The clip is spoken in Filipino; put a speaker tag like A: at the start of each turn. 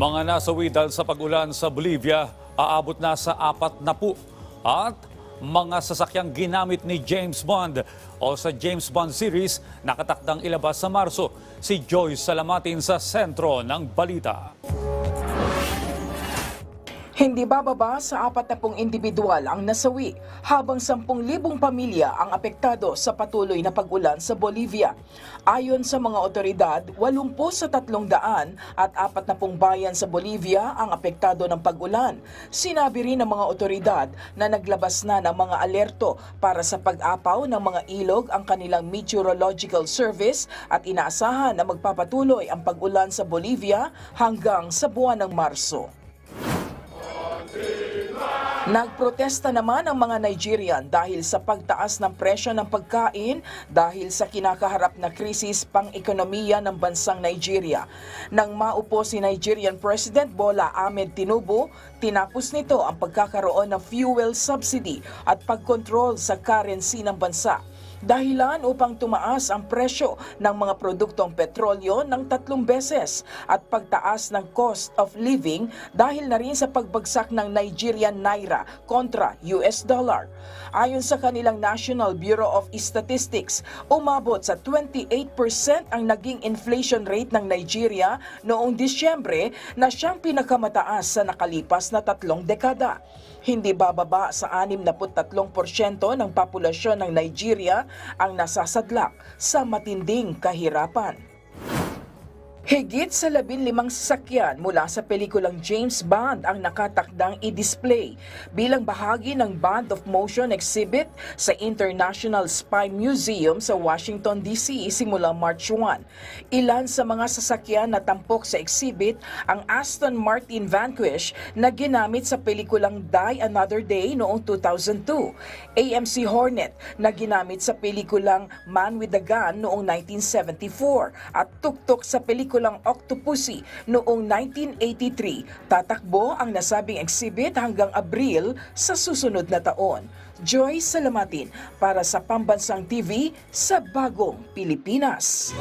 A: Mga nasawi dahil sa pagulan sa Bolivia, aabot na sa apat na po. At mga sasakyang ginamit ni James Bond o sa James Bond series nakatakdang ilabas sa Marso. Si Joyce Salamatin sa sentro ng balita.
B: Hindi bababa sa apat na pong individual ang nasawi, habang 10,000 pamilya ang apektado sa patuloy na pag-ulan sa Bolivia. Ayon sa mga otoridad, 80 sa 300 at 40 bayan sa Bolivia ang apektado ng pag-ulan. Sinabi rin ng mga otoridad na naglabas na ng mga alerto para sa pag-apaw ng mga ilog ang kanilang meteorological service at inaasahan na magpapatuloy ang pag-ulan sa Bolivia hanggang sa buwan ng Marso. Nagprotesta naman ang mga Nigerian dahil sa pagtaas ng presyo ng pagkain dahil sa kinakaharap na krisis pang-ekonomiya ng bansang Nigeria. Nang maupo si Nigerian President Bola Ahmed Tinubu, tinapos nito ang pagkakaroon ng fuel subsidy at pagkontrol sa currency ng bansa dahilan upang tumaas ang presyo ng mga produktong petrolyo ng tatlong beses at pagtaas ng cost of living dahil na rin sa pagbagsak ng Nigerian Naira kontra US dollar. Ayon sa kanilang National Bureau of Statistics, umabot sa 28% ang naging inflation rate ng Nigeria noong Disyembre na siyang pinakamataas sa nakalipas na tatlong dekada. Hindi bababa sa 63% ng populasyon ng Nigeria ang nasasadlak sa matinding kahirapan. Higit sa 15 sasakyan mula sa pelikulang James Bond ang nakatakdang i-display bilang bahagi ng Band of Motion exhibit sa International Spy Museum sa Washington DC simula March 1. Ilan sa mga sasakyan na tampok sa exhibit ang Aston Martin Vanquish na ginamit sa pelikulang Die Another Day noong 2002, AMC Hornet na ginamit sa pelikulang Man with a Gun noong 1974 at tuktok sa pelikulang Octopussy noong 1983. Tatakbo ang nasabing exhibit hanggang Abril sa susunod na taon. Joy Salamatin para sa Pambansang TV sa Bagong Pilipinas.